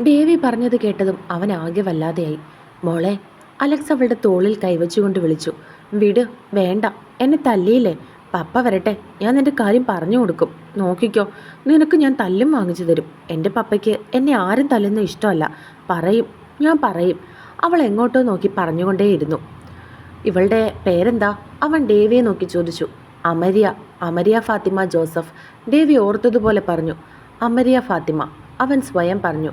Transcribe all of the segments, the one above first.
ദേവി പറഞ്ഞത് കേട്ടതും അവൻ ആകെ വല്ലാതെയായി. മോളെ അലക്സ് അവളുടെ തോളിൽ കൈവച്ചുകൊണ്ട് വിളിച്ചു. വിട് വേണ്ട. എന്നെ തല്ലിയില്ലേ? പപ്പ വരട്ടെ. ഞാൻ നിന്റെ കാര്യം പറഞ്ഞു കൊടുക്കും. നോക്കിക്കോ. നിനക്ക് ഞാൻ തല്ലും വാങ്ങിച്ചു തരും. എന്റെ പപ്പയ്ക്ക് എന്നെ ആരും തല്ലുന്ന ഇഷ്ടമല്ല. പറയും. ഞാൻ പറയും. അവൾ എങ്ങോട്ടോ നോക്കി പറഞ്ഞുകൊണ്ടേയിരുന്നു. ഇവളുടെ പേരെന്താ? അവൻ ദേവിയെ നോക്കി ചോദിച്ചു. അമരിയ. അമരിയ ഫാത്തിമ ജോസഫ്. ദേവി ഓർത്തതുപോലെ പറഞ്ഞു. അമരിയ ഫാത്തിമ. അവൻ സ്വയം പറഞ്ഞു.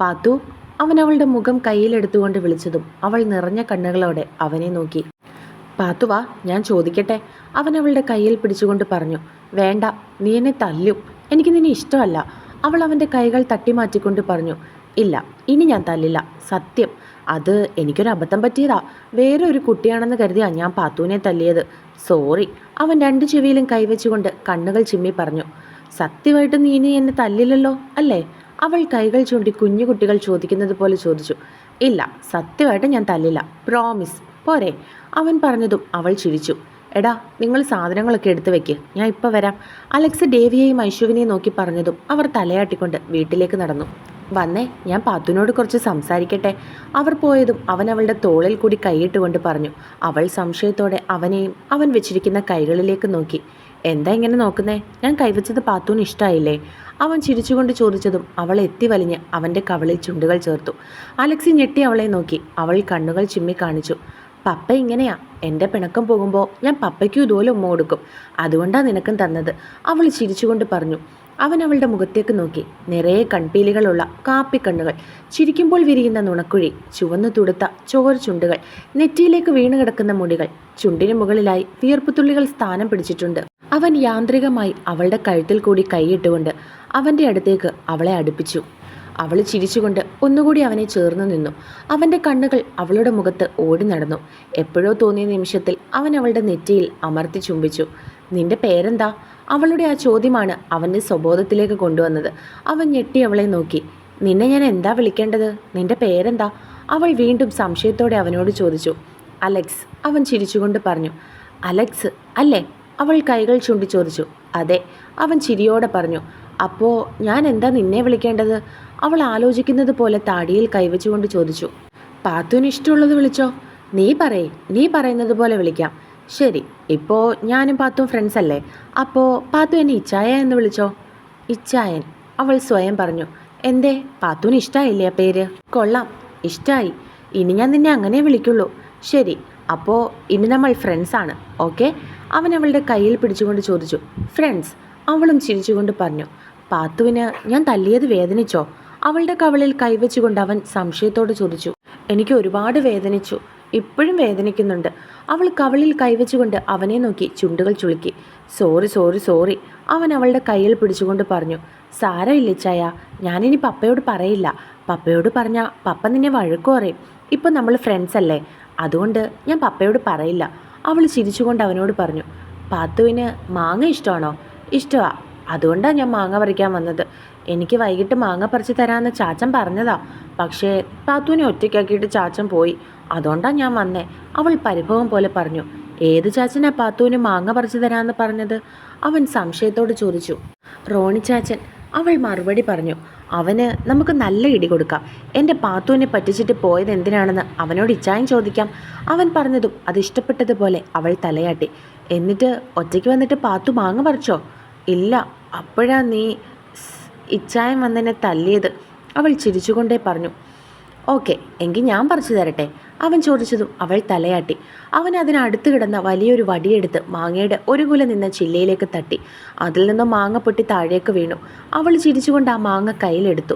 പാത്തു അവൻ അവളുടെ മുഖം കയ്യിലെടുത്തുകൊണ്ട് വിളിച്ചതും അവൾ നിറഞ്ഞ കണ്ണുകളോടെ അവനെ നോക്കി. പാത്തുവാ ഞാൻ ചോദിക്കട്ടെ? അവൻ അവളുടെ കയ്യിൽ പിടിച്ചുകൊണ്ട് പറഞ്ഞു വേണ്ട നീ എന്നെ തല്ലും. എനിക്ക് നിന്നെ ഇഷ്ടമല്ല. അവൾ അവന്റെ കൈകൾ തട്ടിമാറ്റിക്കൊണ്ട് പറഞ്ഞു ഇല്ല ഇനി ഞാൻ തല്ലില്ല. സത്യം അത് എനിക്കൊരു അബദ്ധം പറ്റിയതാ. വേറെ ഒരു കുട്ടിയാണെന്ന് കരുതിയാ ഞാൻ പാത്തുവിനെ തല്ലിയത്. സോറി. അവൻ രണ്ട് ചെവിയിലും കൈവച്ചുകൊണ്ട് കണ്ണുകൾ ചിമ്മി പറഞ്ഞു സത്യമായിട്ട് നീ ഇനി എന്നെ തല്ലില്ലല്ലോ അല്ലേ? അവൾ കൈകൾ ചൂണ്ടി കുഞ്ഞു കുട്ടികൾ ചോദിക്കുന്നത് പോലെ ചോദിച്ചു. ഇല്ല സത്യമായിട്ട് ഞാൻ തല്ലില്ല. പ്രോമിസ് പോരെ. അവൻ പറഞ്ഞതും അവൾ ചിരിച്ചു. എടാ നിങ്ങൾ സാധനങ്ങളൊക്കെ എടുത്തു വെക്ക്. ഞാൻ ഇപ്പോൾ വരാം. അലക്സ് ഡേവിയെയും ഐശുവിനെയും നോക്കി പറഞ്ഞതും അവർ തലയാട്ടിക്കൊണ്ട് വീട്ടിലേക്ക് നടന്നു. വന്നേ ഞാൻ പാത്തുവിനോട് കുറച്ച് സംസാരിക്കട്ടെ. അവർ പോയതും അവൻ അവളുടെ തോളിൽ കൂടി കൈയിട്ട് കൊണ്ട് പറഞ്ഞു. അവൾ സംശയത്തോടെ അവനെയും അവൻ വെച്ചിരിക്കുന്ന കൈകളിലേക്ക് നോക്കി. എന്താ ഇങ്ങനെ നോക്കുന്നേ? ഞാൻ കൈവച്ചത് പാത്തൂന് ഇഷ്ടമായില്ലേ അവൻ ചിരിച്ചുകൊണ്ട് ചോദിച്ചതും അവൾ എത്തി വലിഞ്ഞ് അവന്റെ കവളിൽ ചുണ്ടുകൾ ചേർത്തു. അലക്സി ഞെട്ടി അവളെ നോക്കി. അവൾ കണ്ണുകൾ ചിമ്മി കാണിച്ചു. പപ്പ ഇങ്ങനെയാ? എന്റെ പിണക്കം പോകുമ്പോൾ ഞാൻ പപ്പയ്ക്കും ഇതുപോലെ ഉമ്മ കൊടുക്കും. അതുകൊണ്ടാണ് നിനക്കും തന്നത്. അവൾ ചിരിച്ചുകൊണ്ട് പറഞ്ഞു. അവൻ അവളുടെ മുഖത്തേക്ക് നോക്കി. നിറയെ കൺപീലികളുള്ള കാപ്പിക്കണ്ണുകൾ ചിരിക്കുമ്പോൾ വിരിയുന്ന നുണക്കുഴി ചുവന്നു തുടുത്ത ചോർ ചുണ്ടുകൾ നെറ്റിയിലേക്ക് വീണു കിടക്കുന്ന മുടികൾ ചുണ്ടിന് മുകളിലായി വിയർപ്പുത്തുള്ളികൾ സ്ഥാനം പിടിച്ചിട്ടുണ്ട്. അവൻ യാന്ത്രികമായി അവളുടെ കഴുത്തിൽ കൂടി കൈയിട്ടുകൊണ്ട് അവന്റെ അടുത്തേക്ക് അവളെ അടുപ്പിച്ചു. അവൾ ചിരിച്ചുകൊണ്ട് ഒന്നുകൂടി അവനെ ചേർന്ന് നിന്നു. അവന്റെ കണ്ണുകൾ അവളുടെ മുഖത്ത് ഓടി നടന്നു. എപ്പോഴോ തോന്നിയ നിമിഷത്തിൽ അവൻ അവളുടെ നെറ്റിയിൽ അമർത്തി ചുംബിച്ചു. നിന്റെ പേരെന്താ? അവളുടെ ആ ചോദ്യമാണ് അവന്റെ സ്വബോധത്തിലേക്ക് കൊണ്ടുവന്നത്. അവൻ ഞെട്ടി അവളെ നോക്കി. നിന്നെ ഞാൻ എന്താ വിളിക്കേണ്ടത്? നിന്റെ പേരെന്താ? അവൾ വീണ്ടും സംശയത്തോടെ അവനോട് ചോദിച്ചു. അലക്സ് അവൻ ചിരിച്ചുകൊണ്ട് പറഞ്ഞു. അലക്സ് അല്ലേ? അവൾ കൈകൾ ചൂണ്ടി ചോദിച്ചു. അതെ അവൻ ചിരിയോടെ പറഞ്ഞു. അപ്പോൾ ഞാൻ എന്താ നിന്നെ വിളിക്കേണ്ടത്? അവൾ ആലോചിക്കുന്നത് പോലെ താടിയിൽ കൈവച്ചുകൊണ്ട് ചോദിച്ചു. പാത്തുവിന് ഇഷ്ടമുള്ളത് വിളിച്ചോ? നീ പറയേ നീ പറയുന്നത് പോലെ വിളിക്കാം. ശരി ഇപ്പോൾ ഞാനും പാത്തും ഫ്രണ്ട്സ് അല്ലേ? അപ്പോൾ പാത്തു എന്നെ ഇച്ചായ എന്ന് വിളിച്ചോ? ഇച്ചായൻ അവൾ സ്വയം പറഞ്ഞു. എന്തേ പാത്തുവിന് ഇഷ്ടമായില്ലേ ആ പേര്? കൊള്ളാം ഇഷ്ടമായി ഇനി ഞാൻ നിന്നെ അങ്ങനെ വിളിക്കുള്ളൂ. ശരി അപ്പോൾ ഇനി നമ്മൾ ഫ്രണ്ട്സാണ് ഓക്കെ? അവൻ അവളുടെ കയ്യിൽ പിടിച്ചുകൊണ്ട് ചോദിച്ചു ഫ്രണ്ട്സ് അവളും ചിരിച്ചുകൊണ്ട് പറഞ്ഞു പാത്തുവിന് ഞാൻ തല്ലിയത് വേദനിച്ചോ? അവളുടെ കവളിൽ കൈവച്ചുകൊണ്ട് അവൻ സംശയത്തോട് ചോദിച്ചു എനിക്ക് ഒരുപാട് വേദനിച്ചു ഇപ്പോഴും വേദനിക്കുന്നുണ്ട്. അവൾ കവളിൽ കൈവച്ചുകൊണ്ട് അവനെ നോക്കി ചുണ്ടുകൾ ചുളുക്കി സോറി സോറി സോറി അവൻ അവളുടെ കയ്യിൽ പിടിച്ചുകൊണ്ട് പറഞ്ഞു സാരമില്ല ചായ ഞാനിനി പപ്പയോട് പറയില്ല പപ്പയോട് പറഞ്ഞാൽ പപ്പ നിന്നെ വഴക്കു പറയും ഇപ്പം നമ്മൾ ഫ്രണ്ട്സ് അല്ലേ അതുകൊണ്ട് ഞാൻ പപ്പയോട് പറയില്ല അവൾ ചിരിച്ചുകൊണ്ട് അവനോട് പറഞ്ഞു പാത്തുവിന് മാങ്ങ ഇഷ്ടമാണോ? ഇഷ്ടമാ അതുകൊണ്ടാണ് ഞാൻ മാങ്ങ പറിക്കാൻ വന്നത്. എനിക്ക് വൈകിട്ട് മാങ്ങ പറിച്ച് തരാമെന്ന് ചാച്ചൻ പറഞ്ഞതാ. പക്ഷേ പാത്തുവിനെ ഒറ്റയ്ക്കാക്കിയിട്ട് ചാച്ചൻ പോയി. അതുകൊണ്ടാണ് ഞാൻ വന്നേ. അവൾ പരിഭവം പോലെ പറഞ്ഞു ഏത് ചാച്ചനാ പാത്തുവിന് മാങ്ങ പറിച്ചു തരാമെന്ന് പറഞ്ഞത്? അവൻ സംശയത്തോട് ചോദിച്ചു റോണി ചാച്ചൻ അവൾ മറുപടി പറഞ്ഞു അവന് നമുക്ക് നല്ല ഇടി കൊടുക്കാം. എന്റെ പാത്തുവിനെ പറ്റിച്ചിട്ട് പോയത് എന്തിനാണെന്ന് അവനോട് ഇച്ചായം ചോദിക്കാം. അവൻ പറഞ്ഞതും അത് ഇഷ്ടപ്പെട്ടതുപോലെ അവൾ തലയാട്ടി. എന്നിട്ട് ഒറ്റയ്ക്ക് വന്നിട്ട് പാത്തു മാങ്ങ പറിച്ചോ? ഇല്ല അപ്പോഴാ നീ ഇച്ചായം വന്നെന്നെ തല്ലിയത്. അവൾ ചിരിച്ചുകൊണ്ടേ പറഞ്ഞു ഓക്കെ എങ്കിൽ ഞാൻ പറിച്ചു തരട്ടെ? അവൻ ചോദിച്ചതും അവൾ തലയാട്ടി. അവൻ അതിനടുത്ത് കിടന്ന വലിയൊരു വടിയെടുത്ത് മാങ്ങയുടെ ഒരു കുല നിന്ന ചില്ലയിലേക്ക് തട്ടി. അതിൽ നിന്ന് മാങ്ങ പൊട്ടി താഴേക്ക് വീണു. അവൾ ചിരിച്ചുകൊണ്ട് ആ മാങ്ങ കയ്യിലെടുത്തു.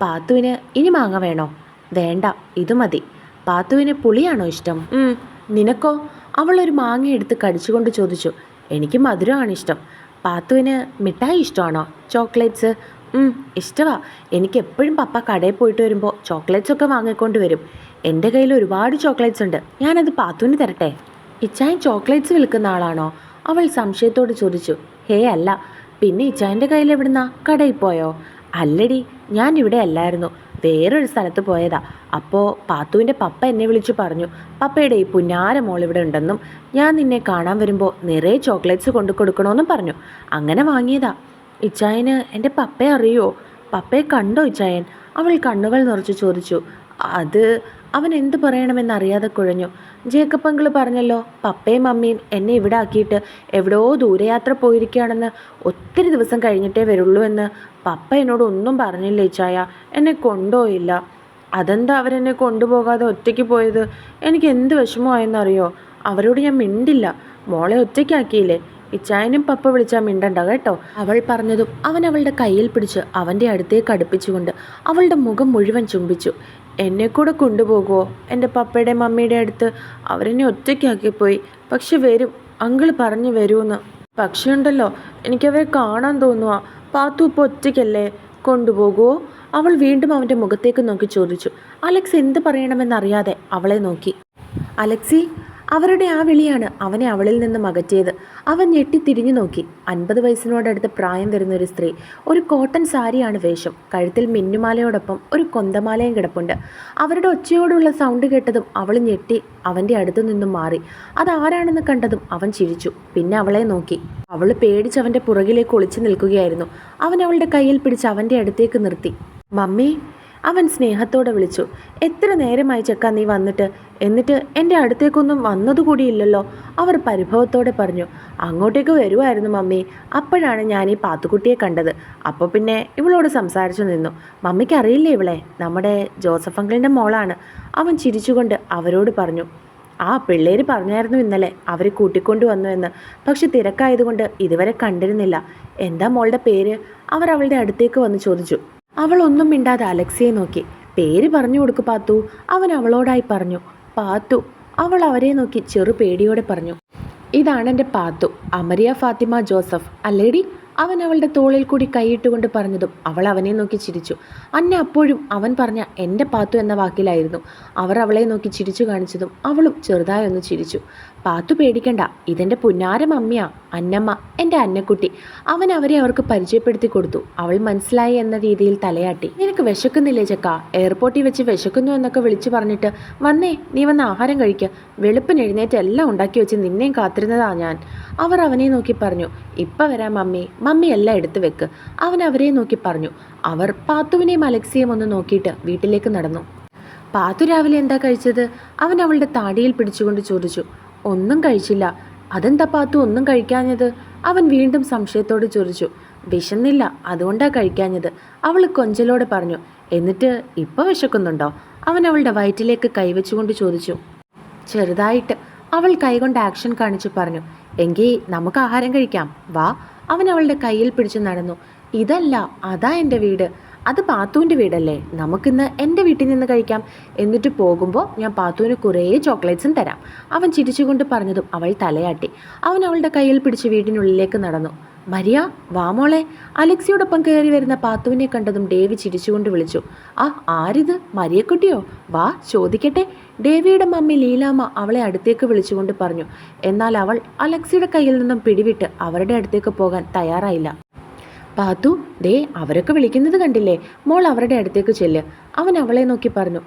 പാത്തുവിന് ഇനി മാങ്ങ വേണോ? വേണ്ട ഇത് മതി. പാത്തുവിന് പുളിയാണോ ഇഷ്ടം? "ഉം, നിനക്കോ? അവൾ ഒരു മാങ്ങ എടുത്ത് കടിച്ചുകൊണ്ട് ചോദിച്ചു. എനിക്ക് മധുരമാണ് ഇഷ്ടം. പാത്തുവിന് മിഠായി ഇഷ്ടമാണോ? ചോക്ലേറ്റ്സ് ഇഷ്ടമാ എനിക്ക് എപ്പോഴും പപ്പ കടയിൽ പോയിട്ട് വരുമ്പോൾ ചോക്ലേറ്റ്സ് ഒക്കെ വാങ്ങിക്കൊണ്ട് വരും. എന്റെ കയ്യിൽ ഒരുപാട് ചോക്ലേറ്റ്സ് ഉണ്ട്. ഞാനത് പാത്തുവിന് തരട്ടെ? ഇച്ചായൻ ചോക്ലേറ്റ്സ് വിൽക്കുന്ന ആളാണോ? അവൾ സംശയത്തോട് ചോദിച്ചു. ഹേ അല്ല. പിന്നെ ഇച്ചായന്റെ കയ്യിൽ എവിടുന്നാ? കടയിൽ പോയോ? അല്ലടി ഞാൻ ഇവിടെ അല്ലായിരുന്നു. വേറൊരു സ്ഥലത്ത് പോയതാ. അപ്പോൾ പാത്തുവിന്റെ പപ്പ എന്നെ വിളിച്ചു പറഞ്ഞു. പപ്പയുടെ ഈ പുന്നാര മോൾ ഇവിടെ ഉണ്ടെന്നും ഞാൻ നിന്നെ കാണാൻ വരുമ്പോൾ നിറയെ ചോക്ലേറ്റ്സ് കൊണ്ടു കൊടുക്കണമെന്നും പറഞ്ഞു. അങ്ങനെ വാങ്ങിയതാ. ഇച്ചായന് എന്റെ പപ്പയെ അറിയോ? പപ്പയെ കണ്ടോ ഇച്ചായൻ? അവൾ കണ്ണുകൾ നിറച്ച് ചോദിച്ചു. അത് അവൻ എന്ത് പറയണമെന്നറിയാതെ കുഴഞ്ഞു. ജേക്കബ് അങ്കിൾ പറഞ്ഞല്ലോ പപ്പയും മമ്മിയും എന്നെ ഇവിടെ ആക്കിയിട്ട് എവിടെയോ ദൂരയാത്ര പോയിരിക്കുകയാണെന്ന് ഒത്തിരി ദിവസം കഴിഞ്ഞിട്ടേ വരുള്ളൂ എന്ന് പപ്പ എന്നോട് ഒന്നും പറഞ്ഞില്ല ഇച്ചായ. എന്നെ കൊണ്ടുപോയില്ല അതെന്താ അവരെന്നെ കൊണ്ടുപോകാതെ ഒറ്റയ്ക്ക് പോയത്? എനിക്ക് എന്ത് വിഷമമായെന്നറിയോ? അവരോട് ഞാൻ മിണ്ടില്ല. മോളെ ഒറ്റയ്ക്കാക്കിയില്ലേ? ഇച്ചായനും പപ്പ വിളിച്ചാൽ മിണ്ടണ്ട കേട്ടോ. അവൾ പറഞ്ഞതും അവൻ അവളുടെ കയ്യിൽ പിടിച്ച് അവന്റെ അടുത്തേക്ക് അടുപ്പിച്ചുകൊണ്ട് അവളുടെ മുഖം മുഴുവൻ ചുംബിച്ചു. എന്നെ കൂടെ കൊണ്ടുപോകുമോ എന്റെ പപ്പയുടെ മമ്മിയുടെ അടുത്ത് അവരെന്നെ ഒറ്റയ്ക്കാക്കിപ്പോയി പക്ഷെ വരും. അങ്കിൾ പറഞ്ഞു വരുമെന്ന് പക്ഷേ എനിക്കവരെ കാണാൻ തോന്നുക പാത്തു ഇപ്പോൾ ഒറ്റയ്ക്കല്ലേ? കൊണ്ടുപോകുമോ അവൾ വീണ്ടും അവന്റെ മുഖത്തേക്ക് നോക്കി ചോദിച്ചു. അലക്സ് എന്ത് പറയണമെന്നറിയാതെ അവളെ നോക്കി. അലക്സി അവരുടെ ആ വിളിയാണ് അവനെ അവളിൽ നിന്ന് അകറ്റിയത് അവൻ ഞെട്ടി തിരിഞ്ഞു നോക്കി. അൻപത് വയസ്സിനോടടുത്ത് പ്രായം വരുന്ന ഒരു സ്ത്രീ. ഒരു കോട്ടൺ സാരിയാണ് വേഷം. കഴുത്തിൽ മിന്നുമാലയോടൊപ്പം ഒരു കൊന്തമാലയും കിടപ്പുണ്ട്. അവരുടെ ഒച്ചയോടുള്ള സൗണ്ട് കേട്ടതും അവൾ ഞെട്ടി അവന്റെ അടുത്തു നിന്നും മാറി. അതാരാണെന്ന് കണ്ടതും അവൻ ചിരിച്ചു. പിന്നെ അവളെ നോക്കി. അവൾ പേടിച്ച് അവന്റെ പുറകിലേക്ക് ഒളിച്ചു നിൽക്കുകയായിരുന്നു. അവൻ അവളുടെ കയ്യിൽ പിടിച്ച് അവന്റെ അടുത്തേക്ക് നിർത്തി. മമ്മി അവൻ സ്നേഹത്തോടെ വിളിച്ചു എത്ര നേരമായി ചെക്ക നീ വന്നിട്ട്? എന്നിട്ട് എന്റെ അടുത്തേക്കൊന്നും വന്നതുകൂടിയില്ലല്ലോ അവർ പരിഭവത്തോടെ പറഞ്ഞു അങ്ങോട്ടേക്ക് വരുമായിരുന്നു മമ്മി. അപ്പോഴാണ് ഞാൻ ഈ പാത്തുക്കുട്ടിയെ കണ്ടത്. അപ്പോൾ പിന്നെ ഇവളോട് സംസാരിച്ചു നിന്നു. മമ്മിക്ക് അറിയില്ലേ ഇവളെ? നമ്മുടെ ജോസഫ് അങ്കിളിന്റെ മോളാണ്. അവൻ ചിരിച്ചുകൊണ്ട് അവരോട് പറഞ്ഞു ആ പിള്ളേർ പറഞ്ഞായിരുന്നു ഇന്നലെ അവരെ കൂട്ടിക്കൊണ്ടു വന്നു എന്ന്. പക്ഷെ തിരക്കായതുകൊണ്ട് ഇതുവരെ കണ്ടിരുന്നില്ല. എന്താ മോളുടെ പേര്? അവർ അവളുടെ അടുത്തേക്ക് വന്ന് ചോദിച്ചു അവൾ ഒന്നും മിണ്ടാതെ അലക്സിയെ നോക്കി. പേര് പറഞ്ഞു കൊടുക്കു പാത്തു. അവൻ അവളോടായി പറഞ്ഞു. പാത്തു അവൾ അവരെ നോക്കി ചെറു പേടിയോടെ പറഞ്ഞു. ഇതാണ് എന്റെ പാത്തു അമരിയ ഫാത്തിമ ജോസഫ്. അല്ലേടി? അവൻ അവളുടെ തോളിൽ കൂടി കൈയിട്ടുകൊണ്ട് പറഞ്ഞതും അവൾ അവനെ നോക്കി ചിരിച്ചു. അന്ന അപ്പോഴും അവൻ പറഞ്ഞ എന്റെ പാത്തു എന്ന വാക്കിലായിരുന്നു. അവർ അവളെ നോക്കി ചിരിച്ചു കാണിച്ചതും അവളും ചെറുതായി ഒന്ന് ചിരിച്ചു. പാത്തു പേടിക്കണ്ട. ഇതെന്റെ പുന്നാര മമ്മിയാ. അന്നമ്മ എന്റെ അന്നക്കുട്ടി. അവൻ അവരെ അവർക്ക് പരിചയപ്പെടുത്തി കൊടുത്തു. അവൾ മനസ്സിലായി എന്ന രീതിയിൽ തലയാട്ടി. നിനക്ക് വിശക്കുന്നില്ലേ ചക്ക? എയർപോർട്ടിൽ വെച്ച് വിശക്കുന്നു എന്നൊക്കെ വിളിച്ചു പറഞ്ഞിട്ട് വന്നേ നീ വന്ന് ആഹാരം കഴിക്കുക വെളുപ്പിന് എഴുന്നേറ്റ് എല്ലാം ഉണ്ടാക്കി വെച്ച് നിന്നെയും കാത്തിരുന്നതാ ഞാൻ. അവർ അവനെ നോക്കി പറഞ്ഞു. ഇപ്പം വരാം മമ്മി. മമ്മി എല്ലാം എടുത്തു വെക്ക്. അവൻ അവരെ നോക്കി പറഞ്ഞു. അവർ പാത്തുവിനെയും അലക്സിയെയും ഒന്ന് നോക്കിയിട്ട് വീട്ടിലേക്ക് നടന്നു. പാത്തു രാവിലെ എന്താ കഴിച്ചത്? അവൻ അവളുടെ താടിയിൽ പിടിച്ചുകൊണ്ട് ചോദിച്ചു. ഒന്നും കഴിച്ചില്ല. അതെന്താ പാത്തു ഒന്നും കഴിക്കാഞ്ഞത്? അവൻ വീണ്ടും സംശയത്തോട് ചോദിച്ചു. വിശന്നില്ല. അതുകൊണ്ടാ കഴിക്കാഞ്ഞത്? അവൾ കൊഞ്ചലോടെ പറഞ്ഞു. എന്നിട്ട് ഇപ്പോൾ വിശക്കുന്നുണ്ടോ? അവൻ അവളുടെ വയറ്റിലേക്ക് കൈവച്ചുകൊണ്ട് ചോദിച്ചു. ചെറുതായിട്ട്. അവൾ കൈകൊണ്ട് ആക്ഷൻ കാണിച്ചു പറഞ്ഞു. എങ്കിൽ നമുക്ക് ആഹാരം കഴിക്കാം. വാ. അവൻ അവളുടെ കയ്യിൽ പിടിച്ച് നടന്നു. ഇതല്ല അതാ എന്റെ വീട്. അത് പാത്തുവിന്റെ വീടല്ലേ. നമുക്കിന്ന് എന്റെ വീട്ടിൽ നിന്ന് കഴിക്കാം. എന്നിട്ട് പോകുമ്പോൾ ഞാൻ പാത്തുവിന് കുറേ ചോക്ലേറ്റ്സും തരാം. അവൻ ചിരിച്ചുകൊണ്ട് പറഞ്ഞതും അവൾ തലയാട്ടി. അവൻ അവളുടെ കയ്യിൽ പിടിച്ച് വീടിനുള്ളിലേക്ക് നടന്നു. മരിയ വാമോളെ അലക്സിയോടൊപ്പം കയറി വരുന്ന പാത്തുവിനെ കണ്ടതും ഡേവി ചിരിച്ചുകൊണ്ട് വിളിച്ചു. ആ ആരിത്? മരിയക്കുട്ടിയോ? വാ ചോദിക്കട്ടെ. ഡേവിയുടെ മമ്മി ലീലാമ്മ അവളെ അടുത്തേക്ക് വിളിച്ചുകൊണ്ട് പറഞ്ഞു. എന്നാൽ അവൾ അലക്സിയുടെ കയ്യിൽ നിന്നും പിടിവിട്ട് അവരുടെ അടുത്തേക്ക് പോകാൻ തയ്യാറായില്ല. പാത്തു ദേ അവരൊക്കെ വിളിക്കുന്നത് കണ്ടില്ലേ? മോൾ അവരുടെ അടുത്തേക്ക് ചെല്ല്. അവൻ അവളെ നോക്കി പറഞ്ഞു.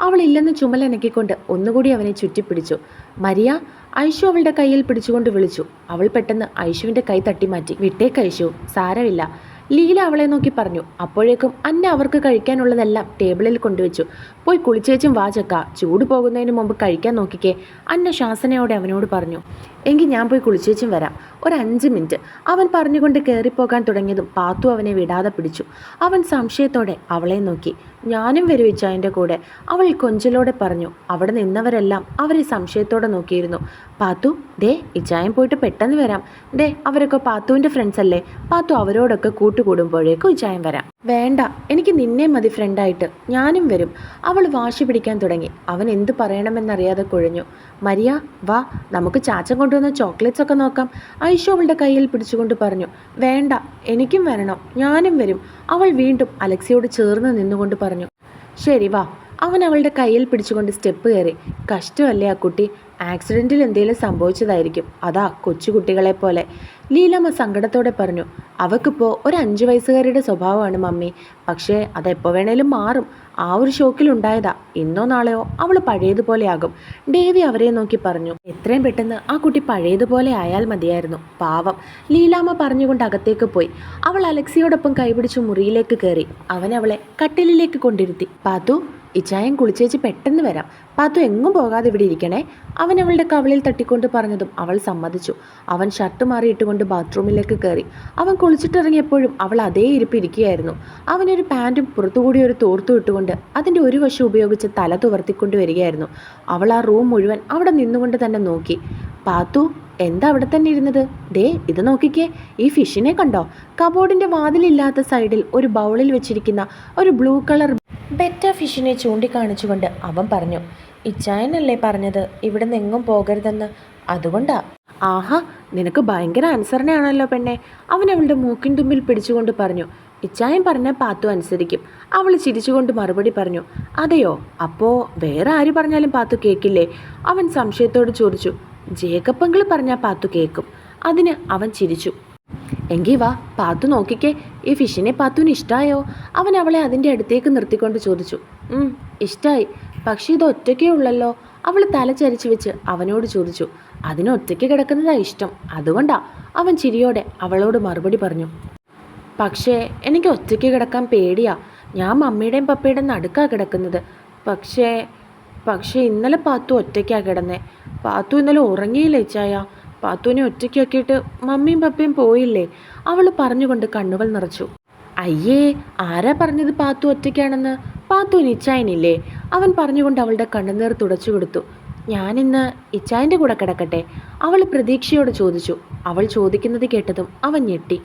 അവളില്ലെന്ന് ചുമലനക്കിക്കൊണ്ട് ഒന്നുകൂടി അവനെ ചുറ്റിപ്പിടിച്ചു. മരിയ ഐഷു അവളുടെ കയ്യിൽ പിടിച്ചുകൊണ്ട് വിളിച്ചു. അവൾ പെട്ടെന്ന് ഐഷുവിന്റെ കൈ തട്ടിമാറ്റി വിട്ടേക്ക് ഐഷു സാരമില്ല. ലീല അവളെ നോക്കി പറഞ്ഞു. അപ്പോഴേക്കും അന്ന അവർക്ക് കഴിക്കാനുള്ളതെല്ലാം ടേബിളിൽ കൊണ്ടുവച്ചു. പോയി കുളിച്ചേച്ചും വാചക്ക ചൂട് പോകുന്നതിന് മുമ്പ് കഴിക്കാൻ നോക്കിക്കേ. അന്ന ശാസനയോടെ അവനോട് പറഞ്ഞു. എങ്കിൽ ഞാൻ പോയി കുളിച്ചേച്ചും വരാം. ഒരു അഞ്ച് മിനിറ്റ്. അവൻ പറഞ്ഞുകൊണ്ട് കയറിപ്പോകാൻ തുടങ്ങിയതും പാത്തു അവനെ വിടാതെ പിടിച്ചു. അവൻ സംശയത്തോടെ അവളെ നോക്കി. ഞാനും വരുവിച്ച അതിന്റെ കൂടെ. അവൾ കൊഞ്ചലോടെ പറഞ്ഞു. അവിടെ നിന്നവരെല്ലാം അവരെ സംശയത്തോടെ നോക്കിയിരുന്നു. പാത്തു ദേ ഇച്ചായം പോയിട്ട് പെട്ടെന്ന് വരാം. ദേ അവരൊക്കെ പാത്തുവിന്റെ ഫ്രണ്ട്സ് അല്ലേ? പാത്തു അവരോടൊക്കെ കൂട്ടുകൂടുമ്പോഴേക്കും ഇച്ചായൻ വരാം. വേണ്ട എനിക്ക് നിന്നെ മതി ഫ്രണ്ടായിട്ട് ഞാനും വരും. അവൾ വാശി പിടിക്കാൻ തുടങ്ങി. അവൻ എന്ത് പറയണമെന്നറിയാതെ കുഴഞ്ഞു. മരിയ വാ നമുക്ക് ചാച്ചൻ കൊണ്ടുവന്ന ചോക്ലേറ്റ്സ് ഒക്കെ നോക്കാം. ഐഷു അവളുടെ കയ്യിൽ പിടിച്ചുകൊണ്ട് പറഞ്ഞു വേണ്ട എനിക്കും വരണം. ഞാനും വരും. അവൾ വീണ്ടും അലക്സിയോട് ചേർന്ന് നിന്നുകൊണ്ട് പറഞ്ഞു ശരി വാ. അവൻ അവളുടെ കയ്യിൽ പിടിച്ചുകൊണ്ട് സ്റ്റെപ്പ് കയറി. കഷ്ടമല്ലേ ആ കുട്ടി? ആക്സിഡന്റിൽ എന്തെങ്കിലും സംഭവിച്ചതായിരിക്കും. അതാ കൊച്ചുകുട്ടികളെ പോലെ. ലീലമ്മ സങ്കടത്തോടെ പറഞ്ഞു അവൾക്കിപ്പോൾ ഒരു അഞ്ച് വയസ്സുകാരിയുടെ സ്വഭാവമാണ് മമ്മി. പക്ഷേ അതെപ്പോൾ വേണേലും മാറും. ആ ഒരു ഷോക്കിലുണ്ടായതാ ഇന്നോ നാളെയോ അവൾ പഴയതുപോലെയാകും ഡേവി അവരെ നോക്കി പറഞ്ഞു എത്രയും പെട്ടെന്ന് ആ കുട്ടി പഴയതുപോലെ ആയാൽ മതിയായിരുന്നു. പാവം. ലീലാമ്മ പറഞ്ഞുകൊണ്ട് അകത്തേക്ക് പോയി. അവൾ അലക്സിയോടൊപ്പം കൈപിടിച്ച് മുറിയിലേക്ക് കയറി. അവൻ അവളെ കട്ടിലിലേക്ക് കൊണ്ടിരുത്തി. പാത്തു ഇച്ചായം കുളിച്ചേച്ച് പെട്ടെന്ന് വരാം. പാത്തു എങ്ങും പോകാതെ ഇവിടെ ഇരിക്കണേ. അവൻ അവളുടെ കവളിൽ തട്ടിക്കൊണ്ട് പറഞ്ഞതും അവൾ സമ്മതിച്ചു. അവൻ ഷർട്ട് മാറിയിട്ടുകൊണ്ട് ബാത്റൂമിലേക്ക് കയറി. അവൻ കുളിച്ചിട്ടിറങ്ങിയപ്പോഴും അവൾ അതേ ഇരിപ്പ് ഇരിക്കുകയായിരുന്നു. അവനൊരു പാന്റും പുറത്തുകൂടി ഒരു തോർത്തും ഇട്ടുകൊണ്ട് അതിന്റെ ഒരു വശം ഉപയോഗിച്ച് തല തുവർത്തിക്കൊണ്ട് വരികയായിരുന്നു. അവൾ ആ റൂം മുഴുവൻ അവിടെ നിന്നുകൊണ്ട് തന്നെ നോക്കി. പാത്തു എന്താ അവിടെ തന്നെ ഇരുന്നത്? ദേ ഇത് നോക്കിക്കേ. ഈ ഫിഷിനെ കണ്ടോ? കബോർഡിന്റെ വാതിലില്ലാത്ത സൈഡിൽ ഒരു ബൗളിൽ വെച്ചിരിക്കുന്ന ഒരു ബ്ലൂ കളർ ബെറ്റ ഫിഷിനെ ചൂണ്ടിക്കാണിച്ചുകൊണ്ട് അവൻ പറഞ്ഞു ഇച്ചായനല്ലേ പറഞ്ഞത്? ഇവിടെ നിന്നെങ്ങും പോകരുതെന്ന്. അതുകൊണ്ടാ. ആഹാ നിനക്ക് ഭയങ്കര അനുസരണയാണല്ലോ പെണ്ണെ. അവൻ അവളുടെ മൂക്കിൻ തുമ്പിൽ പിടിച്ചുകൊണ്ട് പറഞ്ഞു ഇച്ചായൻ പറഞ്ഞ പാത്തു അനുസരിക്കും. അവൾ ചിരിച്ചുകൊണ്ട് മറുപടി പറഞ്ഞു അതെയോ? അപ്പോൾ വേറെ ആര് പറഞ്ഞാലും പാത്തു കേൾക്കില്ലേ അവൻ സംശയത്തോട് ചോദിച്ചു ജേക്കപ്പങ്കിൾ പറഞ്ഞാൽ പാത്തു കേൾക്കും അതിന് അവൻ ചിരിച്ചു. എങ്കി വാ പാത്തു നോക്കിക്കേ. ഈ ഫിഷിനെ പാത്തുവിന് ഇഷ്ടമായോ അവൻ അവളെ അതിന്റെ അടുത്തേക്ക് നിർത്തിക്കൊണ്ട് ചോദിച്ചു. ഇഷ്ടമായി പക്ഷേ ഇത് ഒറ്റയ്ക്കേ ഉള്ളല്ലോ. അവൾ തലചരിച്ചു വെച്ച് അവനോട് ചോദിച്ചു. അതിന് ഒറ്റയ്ക്ക് കിടക്കുന്നതാ ഇഷ്ടം. അതുകൊണ്ടാ. അവൻ ചിരിയോടെ അവളോട് മറുപടി പറഞ്ഞു. പക്ഷേ എനിക്ക് ഒറ്റയ്ക്ക് കിടക്കാൻ പേടിയാ. ഞാൻ മമ്മിയുടെയും പപ്പയുടെയും നടുക്കാ കിടക്കുന്നത്. പക്ഷേ പക്ഷേ ഇന്നലെ പാത്തു ഒറ്റയ്ക്കാ കിടന്നേ. പാത്തു ഇന്നലെ ഉറങ്ങിയില്ല ഇച്ചായ പാത്തുവിനെ ഒറ്റയ്ക്കാക്കിയിട്ട് മമ്മിയും പപ്പയും പോയില്ലേ? അവൾ പറഞ്ഞുകൊണ്ട് കണ്ണുകൾ നിറച്ചു. അയ്യേ ആരാ പറഞ്ഞത് പാത്തു ഒറ്റയ്ക്കാണെന്ന്? പാത്തു ഇച്ചായനില്ലേ? അവൻ പറഞ്ഞുകൊണ്ട് അവളുടെ കണ്ണുനീർ തുടച്ചു കൊടുത്തു. ഞാനിന്ന് ഇച്ചായന്റെ കൂടെ കിടക്കട്ടെ? അവൾ പ്രതീക്ഷയോട് ചോദിച്ചു. അവൾ ചോദിക്കുന്നത് കേട്ടതും അവൻ ഞെട്ടി.